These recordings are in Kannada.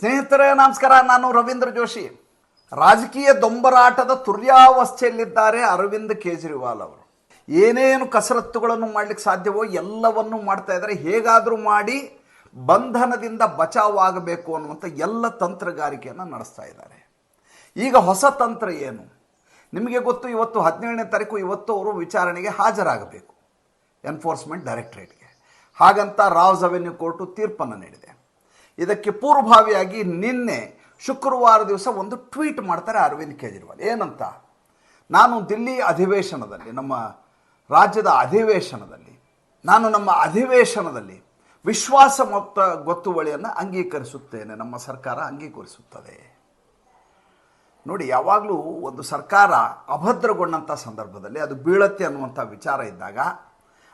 ಸ್ನೇಹಿತರೇ, ನಮಸ್ಕಾರ. ನಾನು ರವೀಂದ್ರ ಜೋಶಿ. ರಾಜಕೀಯ ದೊಂಬರಾಟದ ತುರ್ಯಾವಸ್ಥೆಯಲ್ಲಿದ್ದಾರೆ ಅರವಿಂದ್ ಕೇಜ್ರಿವಾಲ್ ಅವರು. ಏನೇನು ಕಸರತ್ತುಗಳನ್ನು ಮಾಡಲಿಕ್ಕೆ ಸಾಧ್ಯವೋ ಎಲ್ಲವನ್ನೂ ಮಾಡ್ತಾ ಇದ್ದಾರೆ. ಹೇಗಾದರೂ ಮಾಡಿ ಬಂಧನದಿಂದ ಬಚಾವಾಗಬೇಕು ಅನ್ನುವಂಥ ಎಲ್ಲ ತಂತ್ರಗಾರಿಕೆಯನ್ನು ನಡೆಸ್ತಾ ಇದ್ದಾರೆ. ಈಗ ಹೊಸ ತಂತ್ರ ಏನು? ನಿಮಗೆ ಗೊತ್ತು, ಇವತ್ತು ಹದಿನೇಳನೇ ತಾರೀಕು, ಇವತ್ತು ಅವರು ವಿಚಾರಣೆಗೆ ಹಾಜರಾಗಬೇಕು. ಎನ್ಫೋರ್ಸ್ಮೆಂಟ್ ಡೈರೆಕ್ಟ್ರೇಟ್ಗೆ ಹಾಗಂತ ರಾವ್ಸ್ ಅವೆನ್ಯೂ ಕೋರ್ಟು ತೀರ್ಪನ್ನು ನೀಡಿದೆ. ಇದಕ್ಕೆ ಪೂರ್ವಭಾವಿಯಾಗಿ ನಿನ್ನೆ ಶುಕ್ರವಾರ ದಿವಸ ಒಂದು ಟ್ವೀಟ್ ಮಾಡ್ತಾರೆ ಅರವಿಂದ್ ಕೇಜ್ರಿವಾಲ್. ಏನಂತ? ನಾನು ದಿಲ್ಲಿ ಅಧಿವೇಶನದಲ್ಲಿ, ನಮ್ಮ ರಾಜ್ಯದ ಅಧಿವೇಶನದಲ್ಲಿ, ನಾನು ನಮ್ಮ ಅಧಿವೇಶನದಲ್ಲಿ ವಿಶ್ವಾಸ ಮೊತ್ತ ಗೊತ್ತುವಳಿಯನ್ನು ಅಂಗೀಕರಿಸುತ್ತೇನೆ. ನಮ್ಮ ಸರ್ಕಾರ ಅಂಗೀಕರಿಸುತ್ತದೆ. ನೋಡಿ, ಯಾವಾಗಲೂ ಒಂದು ಸರ್ಕಾರ ಅಭದ್ರಗೊಂಡಂಥ ಸಂದರ್ಭದಲ್ಲಿ, ಅದು ಬೀಳತ್ತೆ ಅನ್ನುವಂಥ ವಿಚಾರ ಇದ್ದಾಗ,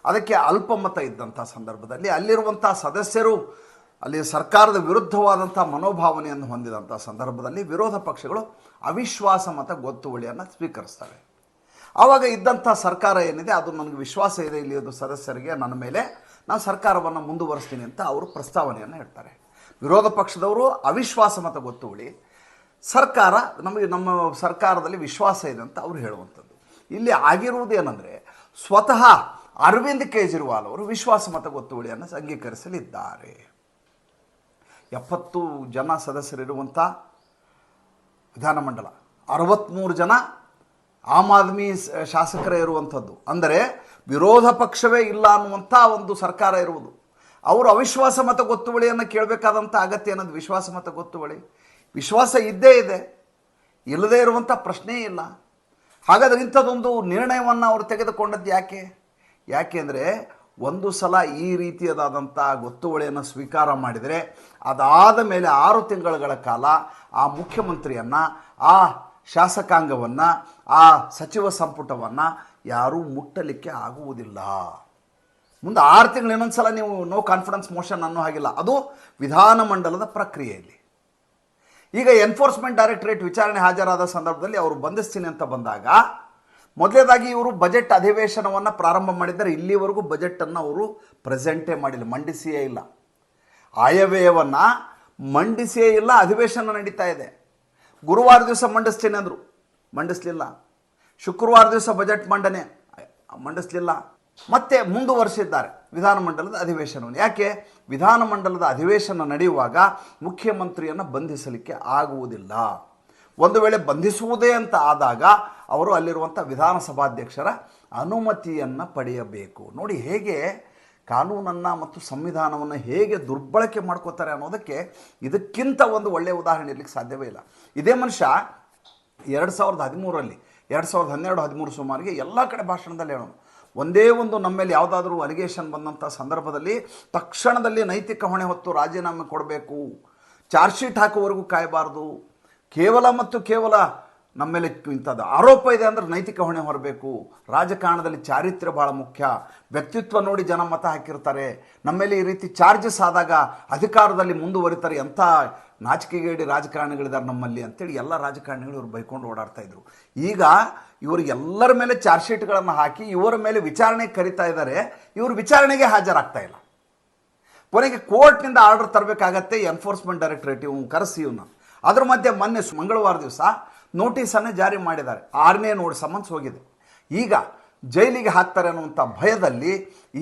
ಅದಕ್ಕೆ ಅಲ್ಪಮತ ಇದ್ದಂಥ ಸಂದರ್ಭದಲ್ಲಿ ಅಲ್ಲಿರುವಂಥ ಸದಸ್ಯರು ಅಲ್ಲಿ ಸರ್ಕಾರದ ವಿರುದ್ಧವಾದಂಥ ಮನೋಭಾವನೆಯನ್ನು ಹೊಂದಿದಂಥ ಸಂದರ್ಭದಲ್ಲಿ ವಿರೋಧ ಪಕ್ಷಗಳು ಅವಿಶ್ವಾಸ ಮತ ಗೊತ್ತುವಳಿಯನ್ನು ಸ್ವೀಕರಿಸ್ತವೆ. ಆವಾಗ ಇದ್ದಂಥ ಸರ್ಕಾರ ಏನಿದೆ, ಅದು ನನಗೆ ವಿಶ್ವಾಸ ಇದೆ ಇಲ್ಲಿ ಅದು ಸದಸ್ಯರಿಗೆ, ನನ್ನ ಮೇಲೆ ನಾನು ಸರ್ಕಾರವನ್ನು ಮುಂದುವರಿಸ್ತೀನಿ ಅಂತ ಅವರು ಪ್ರಸ್ತಾವನೆಯನ್ನು ಹೇಳ್ತಾರೆ. ವಿರೋಧ ಪಕ್ಷದವರು ಅವಿಶ್ವಾಸ ಮತ ಗೊತ್ತುವಳಿ, ಸರ್ಕಾರ ನಮಗೆ ನಮ್ಮ ಸರ್ಕಾರದಲ್ಲಿ ವಿಶ್ವಾಸ ಇದೆ ಅಂತ ಅವರು ಹೇಳುವಂಥದ್ದು. ಇಲ್ಲಿ ಆಗಿರುವುದೇನೆಂದರೆ ಸ್ವತಃ ಅರವಿಂದ್ ಕೇಜ್ರಿವಾಲ್ ಅವರು ವಿಶ್ವಾಸ ಮತ ಗೊತ್ತುವಳಿಯನ್ನು ಅಂಗೀಕರಿಸಲಿದ್ದಾರೆ. ಎಪ್ಪತ್ತು ಜನ ಸದಸ್ಯರಿರುವಂಥ ವಿಧಾನಮಂಡಲ. ಅರವತ್ತ್ಮೂರು ಜನ ಆಮ್ ಆದ್ಮಿ ಶಾಸಕರೇ ಇರುವಂಥದ್ದು. ಅಂದರೆ ವಿರೋಧ ಪಕ್ಷವೇ ಇಲ್ಲ ಅನ್ನುವಂಥ ಒಂದು ಸರ್ಕಾರ ಇರುವುದು. ಅವರು ಅವಿಶ್ವಾಸ ಮತ ಗೊತ್ತುವಳಿಯನ್ನು ಕೇಳಬೇಕಾದಂಥ ಅಗತ್ಯ ಅನ್ನೋದು ವಿಶ್ವಾಸ ಮತ ಗೊತ್ತುವಳಿ. ವಿಶ್ವಾಸ ಇದ್ದೇ ಇದೆ. ಇಲ್ಲದೇ ಇರುವಂಥ ಪ್ರಶ್ನೆಯೇ ಇಲ್ಲ. ಹಾಗಾದರೆ ಇಂಥದ್ದೊಂದು ನಿರ್ಣಯವನ್ನು ಅವರು ತೆಗೆದುಕೊಂಡದ್ದು ಯಾಕೆ? ಯಾಕೆಂದರೆ ಒಂದು ಸಲ ಈ ರೀತಿಯದಾದಂಥ ಗೊತ್ತುವಳಿಯನ್ನು ಸ್ವೀಕಾರ ಮಾಡಿದರೆ ಅದಾದ ಮೇಲೆ ಆರು ತಿಂಗಳುಗಳ ಕಾಲ ಆ ಮುಖ್ಯಮಂತ್ರಿಯನ್ನು, ಆ ಶಾಸಕಾಂಗವನ್ನು, ಆ ಸಚಿವ ಸಂಪುಟವನ್ನು ಯಾರೂ ಮುಟ್ಟಲಿಕ್ಕೆ ಆಗುವುದಿಲ್ಲ. ಮುಂದೆ ಆರು ತಿಂಗಳು ಇನ್ನೊಂದು ಸಲ ನೀವು ನೋ ಕಾನ್ಫಿಡೆನ್ಸ್ ಮೋಷನ್ ಅನ್ನೋ ಹಾಗಿಲ್ಲ. ಅದು ವಿಧಾನಮಂಡಲದ ಪ್ರಕ್ರಿಯೆಯಲ್ಲಿ. ಈಗ ಎನ್ಫೋರ್ಸ್ಮೆಂಟ್ ಡೈರೆಕ್ಟರೇಟ್ ವಿಚಾರಣೆ ಹಾಜರಾದ ಸಂದರ್ಭದಲ್ಲಿ ಅವರು ಬಂಧಿಸ್ತೀನಿ ಅಂತ ಬಂದಾಗ ಮೊದಲೇದಾಗಿ ಇವರು ಬಜೆಟ್ ಅಧಿವೇಶನವನ್ನು ಪ್ರಾರಂಭ ಮಾಡಿದ್ದಾರೆ. ಇಲ್ಲಿವರೆಗೂ ಬಜೆಟನ್ನು ಅವರು ಪ್ರೆಸೆಂಟೇ ಮಾಡಿಲ್ಲ, ಮಂಡಿಸಿಯೇ ಇಲ್ಲ. ಆಯವ್ಯಯವನ್ನು ಮಂಡಿಸಿಯೇ ಇಲ್ಲ, ಅಧಿವೇಶನ ನಡೀತಾ ಇದೆ. ಗುರುವಾರ ದಿವಸ ಮಂಡಿಸ್ತೀನಿ ಅಂದರು. ಮಂಡಿಸಲಿಲ್ಲ. ಶುಕ್ರವಾರ ದಿವಸ ಬಜೆಟ್ ಮಂಡನೆ, ಮಂಡಿಸಲಿಲ್ಲ. ಮತ್ತೆ ಮುಂದುವರಿಸಿದ್ದಾರೆ ವಿಧಾನಮಂಡಲದ ಅಧಿವೇಶನವನ್ನು. ಯಾಕೆ? ವಿಧಾನಮಂಡಲದ ಅಧಿವೇಶನ ನಡೆಯುವಾಗ ಮುಖ್ಯಮಂತ್ರಿಯನ್ನು ಬಂಧಿಸಲಿಕ್ಕೆ ಆಗುವುದಿಲ್ಲ. ಒಂದು ವೇಳೆ ಬಂಧಿಸುವುದೇ ಅಂತ ಆದಾಗ ಅವರು ಅಲ್ಲಿರುವಂಥ ವಿಧಾನಸಭಾಧ್ಯಕ್ಷರ ಅನುಮತಿಯನ್ನು ಪಡೆಯಬೇಕು. ನೋಡಿ ಹೇಗೆ ಕಾನೂನನ್ನು ಮತ್ತು ಸಂವಿಧಾನವನ್ನು ಹೇಗೆ ದುರ್ಬಳಕೆ ಮಾಡ್ಕೋತಾರೆ ಅನ್ನೋದಕ್ಕೆ ಇದಕ್ಕಿಂತ ಒಂದು ಒಳ್ಳೆಯ ಉದಾಹರಣೆ ಇರಲಿಕ್ಕೆ ಸಾಧ್ಯವೇ ಇಲ್ಲ. ಇದೇ ಮನುಷ್ಯ ಎರಡು ಸಾವಿರದ ಹದಿಮೂರರಲ್ಲಿ, ಎರಡು ಸಾವಿರದ ಹನ್ನೆರಡು, ಹದಿಮೂರು ಸುಮಾರಿಗೆ ಎಲ್ಲ ಕಡೆ ಭಾಷಣದಲ್ಲಿ ಹೇಳೋಣ ಒಂದೇ ಒಂದು ನಮ್ಮ ಮೇಲೆ ಯಾವುದಾದ್ರೂ ಅಲಿಗೇಷನ್ ಬಂದಂಥ ಸಂದರ್ಭದಲ್ಲಿ ತಕ್ಷಣದಲ್ಲಿ ನೈತಿಕ ಹೊಣೆ ಹೊತ್ತು ರಾಜೀನಾಮೆ ಕೊಡಬೇಕು. ಚಾರ್ಜ್ ಶೀಟ್ ಹಾಕುವವರೆಗೂ ಕಾಯಬಾರ್ದು. ಕೇವಲ ಮತ್ತು ಕೇವಲ ನಮ್ಮ ಮೇಲೆ ಇಂಥದ್ದು ಆರೋಪ ಇದೆ ಅಂದರೆ ನೈತಿಕ ಹೊಣೆ ಹೊರಬೇಕು. ರಾಜಕಾರಣದಲ್ಲಿ ಚಾರಿತ್ರ್ಯ ಭಾಳ ಮುಖ್ಯ. ವ್ಯಕ್ತಿತ್ವ ನೋಡಿ ಜನ ಮತ ಹಾಕಿರ್ತಾರೆ. ನಮ್ಮ ಮೇಲೆ ಈ ರೀತಿ ಚಾರ್ಜಸ್ ಆದಾಗ ಅಧಿಕಾರದಲ್ಲಿ ಮುಂದುವರಿತಾರೆ. ಎಂಥ ನಾಚಿಕೆಗೇಡಿ ರಾಜಕಾರಣಿಗಳಿದ್ದಾರೆ ನಮ್ಮಲ್ಲಿ ಅಂತೇಳಿ ಎಲ್ಲ ರಾಜಕಾರಣಿಗಳು ಇವರು ಬೈಕೊಂಡು ಓಡಾಡ್ತಾ ಇದ್ರು. ಈಗ ಇವರು ಎಲ್ಲರ ಮೇಲೆ ಚಾರ್ಜ್ ಶೀಟ್ಗಳನ್ನು ಹಾಕಿ ಇವರ ಮೇಲೆ ವಿಚಾರಣೆ ಕರಿತಾ ಇದ್ದಾರೆ. ಇವರು ವಿಚಾರಣೆಗೆ ಹಾಜರಾಗ್ತಾ ಇಲ್ಲ. ಕೊನೆಗೆ ಕೋರ್ಟ್ನಿಂದ ಆರ್ಡರ್ ತರಬೇಕಾಗತ್ತೆ ಎನ್ಫೋರ್ಸ್ಮೆಂಟ್ ಡೈರೆಕ್ಟ್ರೇಟ್ ಇವ್ನು ಕರೆಸಿ ಇವನ್ನ ಅದ್ರ ಮಧ್ಯೆ ಮೊನ್ನೆ ಮಂಗಳವಾರ ದಿವಸ ನೋಟಿಸನ್ನು ಜಾರಿ ಮಾಡಿದ್ದಾರೆ. ಆರನೇ ನೋಡ್ ಸಮನ್ಸ್ ಹೋಗಿದೆ. ಈಗ ಜೈಲಿಗೆ ಹಾಕ್ತಾರೆ ಅನ್ನುವಂಥ ಭಯದಲ್ಲಿ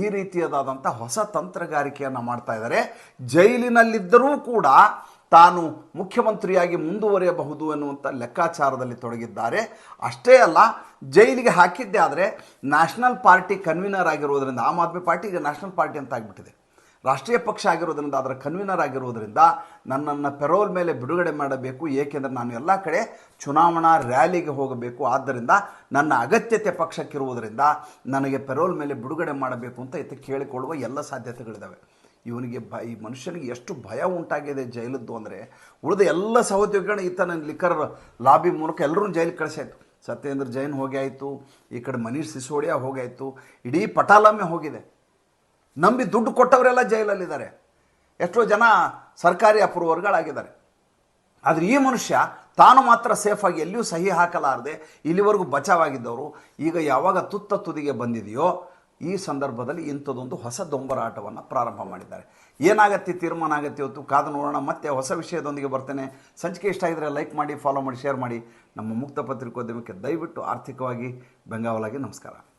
ಈ ರೀತಿಯಾದಂಥ ಹೊಸ ತಂತ್ರಗಾರಿಕೆಯನ್ನು ಮಾಡ್ತಾ ಇದ್ದಾರೆ. ಜೈಲಿನಲ್ಲಿದ್ದರೂ ಕೂಡ ತಾನು ಮುಖ್ಯಮಂತ್ರಿಯಾಗಿ ಮುಂದುವರಿಯಬಹುದು ಎನ್ನುವಂಥ ಲೆಕ್ಕಾಚಾರದಲ್ಲಿ ತೊಡಗಿದ್ದಾರೆ. ಅಷ್ಟೇ ಅಲ್ಲ, ಜೈಲಿಗೆ ಹಾಕಿದ್ದೆ ಆದರೆ ನ್ಯಾಷನಲ್ ಪಾರ್ಟಿ ಕನ್ವೀನರ್ ಆಗಿರೋದರಿಂದ ಆಮ್ ಆದ್ಮಿ ಪಾರ್ಟಿ ಈಗ ನ್ಯಾಷನಲ್ ಪಾರ್ಟಿ ಅಂತ ಆಗಿಬಿಟ್ಟಿದೆ. ರಾಷ್ಟ್ರೀಯ ಪಕ್ಷ ಆಗಿರೋದ್ರಿಂದ, ಅದರ ಕನ್ವೀನರ್ ಆಗಿರೋದ್ರಿಂದ ನನ್ನನ್ನು ಪೆರೋಲ್ ಮೇಲೆ ಬಿಡುಗಡೆ ಮಾಡಬೇಕು. ಏಕೆಂದರೆ ನಾನು ಎಲ್ಲ ಕಡೆ ಚುನಾವಣಾ ರ್ಯಾಲಿಗೆ ಹೋಗಬೇಕು. ಆದ್ದರಿಂದ ನನ್ನ ಅಗತ್ಯತೆ ಪಕ್ಷಕ್ಕಿರುವುದರಿಂದ ನನಗೆ ಪೆರೋಲ್ ಮೇಲೆ ಬಿಡುಗಡೆ ಮಾಡಬೇಕು ಅಂತ ಈತ ಕೇಳಿಕೊಳ್ಳುವ ಎಲ್ಲ ಸಾಧ್ಯತೆಗಳಿದ್ದಾವೆ ಇವನಿಗೆ ಭ, ಈ ಮನುಷ್ಯನಿಗೆ ಎಷ್ಟು ಭಯ ಉಂಟಾಗಿದೆ ಜೈಲದ್ದು ಅಂದರೆ, ಉಳಿದ ಎಲ್ಲ ಸಹೋದ್ಯೋಗಿಗಳನ್ನ ಈತನ ಲಿಖರ್ ಲಾಬಿ ಮೂಲಕ ಎಲ್ಲರೂ ಜೈಲಿಗೆ ಕಳಿಸಾಯಿತು. ಸತ್ಯೇಂದ್ರ ಜೈನ್ ಹೋಗಿ ಆಯಿತು, ಈ ಕಡೆ ಮನೀಶ್ ಸಿಸೋಡಿಯಾ ಹೋಗಾಯಿತು ಇಡೀ ಪಟಾಲಮ್ಮೆ ಹೋಗಿದೆ. ನಂಬಿ ದುಡ್ಡು ಕೊಟ್ಟವರೆಲ್ಲ ಜೈಲಲ್ಲಿದ್ದಾರೆ. ಎಷ್ಟೋ ಜನ ಸರ್ಕಾರಿ ಅಪ್ರೂವರ್ಗಳಾಗಿದ್ದಾರೆ. ಆದರೆ ಈ ಮನುಷ್ಯ ತಾನು ಮಾತ್ರ ಸೇಫಾಗಿ ಎಲ್ಲಿಯೂ ಸಹಿ ಹಾಕಲಾರದೆ ಇಲ್ಲಿವರೆಗೂ ಬಚಾವಾಗಿದ್ದವರು. ಈಗ ಯಾವಾಗ ತುತ್ತ ತುದಿಗೆ ಬಂದಿದೆಯೋ ಈ ಸಂದರ್ಭದಲ್ಲಿ ಇಂಥದ್ದೊಂದು ಹೊಸ ದೊಂಬರಾಟವನ್ನು ಪ್ರಾರಂಭ ಮಾಡಿದ್ದಾರೆ. ಏನಾಗತ್ತೆ ತೀರ್ಮಾನ ಆಗತ್ತೆ ಇವತ್ತು? ಕಾದು ನೋಡೋಣ. ಮತ್ತೆ ಹೊಸ ವಿಷಯದೊಂದಿಗೆ ಬರ್ತೇನೆ. ಸಂಚಿಕೆ ಇಷ್ಟ ಆಗಿದ್ರೆ ಲೈಕ್ ಮಾಡಿ ಫಾಲೋ ಮಾಡಿ ಶೇರ್ ಮಾಡಿ. ನಮ್ಮ ಮುಕ್ತ ಪತ್ರಿಕೋದ್ಯಮಕ್ಕೆ ದಯವಿಟ್ಟು ಆರ್ಥಿಕವಾಗಿ ಬೆಂಗಾವಲಾಗಿ ನಮಸ್ಕಾರ.